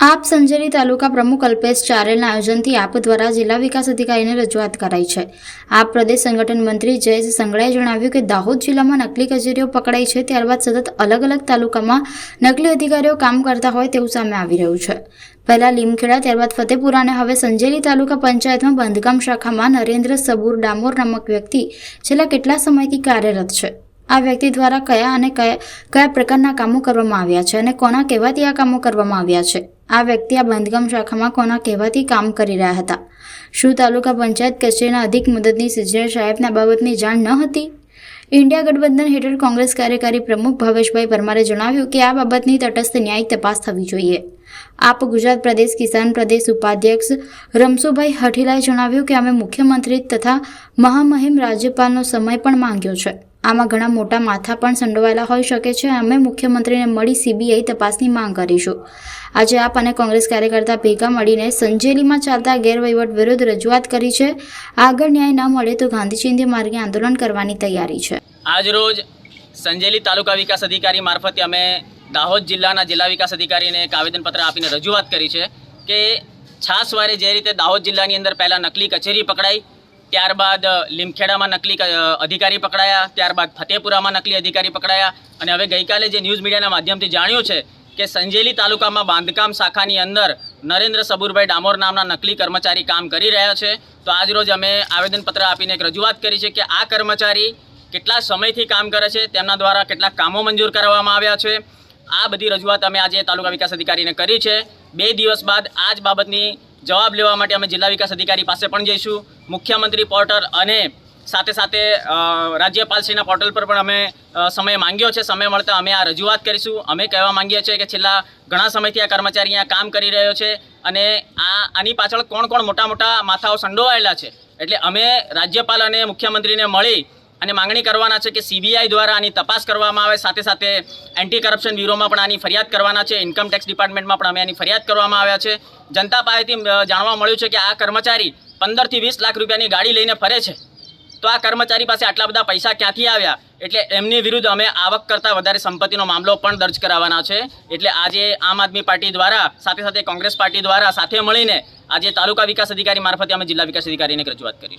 આપ સંજેલી તાલુકા પ્રમુખ અલ્પેશ ચારેલના આયોજનથી આપ દ્વારા જિલ્લા વિકાસ અધિકારીને રજૂઆત કરાઈ છે. આપ પ્રદેશ સંગઠન મંત્રી જયેશ સંગળાએ જણાવ્યું કે દાહોદ જિલ્લામાં નકલી કચેરીઓ પકડાઈ છે, ત્યારબાદ સતત અલગ અલગ તાલુકામાં નકલી અધિકારીઓ કામ કરતા હોય તેવું સામે આવી રહ્યું છે. પહેલાં લીમખેડા, ત્યારબાદ ફતેપુરા અને હવે સંજેલી તાલુકા પંચાયતમાં બાંધકામ શાખામાં નરેન્દ્ર સબુર ડામોર નામક વ્યક્તિ છેલ્લા કેટલા સમયથી કાર્યરત છે. આ વ્યક્તિ દ્વારા કયા અને કયા કયા પ્રકારના કામો કરવામાં આવ્યા છે અને કોના કહેવાથી આ કામો કરવામાં આવ્યા છે? આ વ્યક્તિ આ બાંધકામ શાખામાં કોના કહેવાથી કામ કરી રહ્યા હતા? શું તાલુકા પંચાયત કચેરીના અધિક મદદની સિજર સાહેબને બાબતની જાણ ન હતી? ઇન્ડિયા ગઠબંધન હેઠળ કોંગ્રેસ કાર્યકારી પ્રમુખ ભાવેશભાઈ પરમારે જણાવ્યું કે આ બાબતની તટસ્થ ન્યાયિક તપાસ થવી જોઈએ. આપ ગુજરાત પ્રદેશ કિસાન પ્રદેશ ઉપાધ્યક્ષ રમસુભાઈ હઠીલાએ જણાવ્યું કે અમે મુખ્યમંત્રી તથા મહામહિમ રાજ્યપાલનો સમય પણ માંગ્યો છે. આમાં ઘણા મોટા માથા પણ સંડોવાયેલા હોઈ શકે છે. અમે મુખ્યમંત્રીને મળી સીબીઆઈ તપાસની માંગ કરીશું. આજે આપ અને કોંગ્રેસ કાર્યકર્તા ભેગા મળીને સંજેલીમાં ચાલતા ગેરવહીવટ વિરુદ્ધ રજૂઆત કરી છે. આગળ ન્યાય ન મળે તો ગાંધીચિંધ્ય માર્ગે આંદોલન કરવાની તૈયારી છે. આજરોજ સંજેલી તાલુકા વિકાસ અધિકારી મારફતે અમે દાહોદ જિલ્લાના જિલ્લા વિકાસ અધિકારીને એક આવેદનપત્ર આપીને રજૂઆત કરી છે કે છાસવારે જે રીતે દાહોદ જિલ્લાની અંદર પહેલાં નકલી કચેરી પકડાઈ, ત્યારબાદ લીમખેડામાં નકલી અધિકારી પકડાયા, ત્યારબાદ ફતેપુરામાં નકલી અધિકારી પકડાયા અને હવે ગઈકાલે જે ન્યૂઝ મીડિયાના માધ્યમથી જાણ્યું છે કે સંજેલી તાલુકામાં બાંધકામ શાખાની અંદર નરેન્દ્ર સબુરભાઈ ડામોર નામના નકલી કર્મચારી કામ કરી રહ્યા છે. તો આજરોજ અમે આવેદનપત્ર આપીને એક રજૂઆત કરી છે કે આ કર્મચારી કેટલા સમયથી કામ કરે છે, તેમના દ્વારા કેટલા કામો મંજૂર કરવામાં આવ્યા છે. આ બધી રજૂઆત અમે આજે તાલુકા વિકાસ અધિકારીને કરી છે. બે દિવસ બાદ આ જ બાબતની જવાબ લેવા માટે અમે જિલ્લા વિકાસ અધિકારી પાસે પણ જઈશું. મુખ્યમંત્રી પોર્ટલ અને સાથે સાથે રાજ્યપાલશ્રીના પોર્ટલ પર પણ અમે સમય માંગ્યો છે. સમય મળતા અમે આ રજૂઆત કરીશું. અમે કહેવા માંગીએ છીએ કે છેલ્લા ઘણા સમયથી આ કર્મચારી અહીંયા કામ કરી રહ્યો છે અને આ, આની પાછળ કોણ કોણ મોટા મોટા માથાઓ સંડોવાયેલા છે? એટલે અમે રાજ્યપાલ અને મુખ્યમંત્રીને મળી અને માંગણી કરવાના છે કે સીબીઆઈ દ્વારા આની તપાસ કરવામાં આવે. સાથે સાથે એન્ટી કરપ્શન બ્યુરોમાં પણ આની ફરિયાદ કરવાના છે. ઇન્કમ ટેક્સ ડિપાર્ટમેન્ટમાં પણ અમે આની ફરિયાદ કરવામાં આવ્યા છે. જનતા પાસેથી જાણવા મળ્યું છે કે આ કર્મચારી પંદરથી વીસ લાખ રૂપિયાની ગાડી લઈને ફરે છે. તો આ કર્મચારી પાસે આટલા બધા પૈસા ક્યાંથી આવ્યા? એટલે એમની વિરુદ્ધ અમે આવક કરતાં વધારે સંપત્તિનો મામલો પણ દર્જ કરાવવાના છે. એટલે આજે આમ આદમી પાર્ટી દ્વારા, સાથે સાથે કોંગ્રેસ પાર્ટી દ્વારા સાથે મળીને આજે તાલુકા વિકાસ અધિકારી મારફતે અમે જિલ્લા વિકાસ અધિકારીને રજૂઆત કરી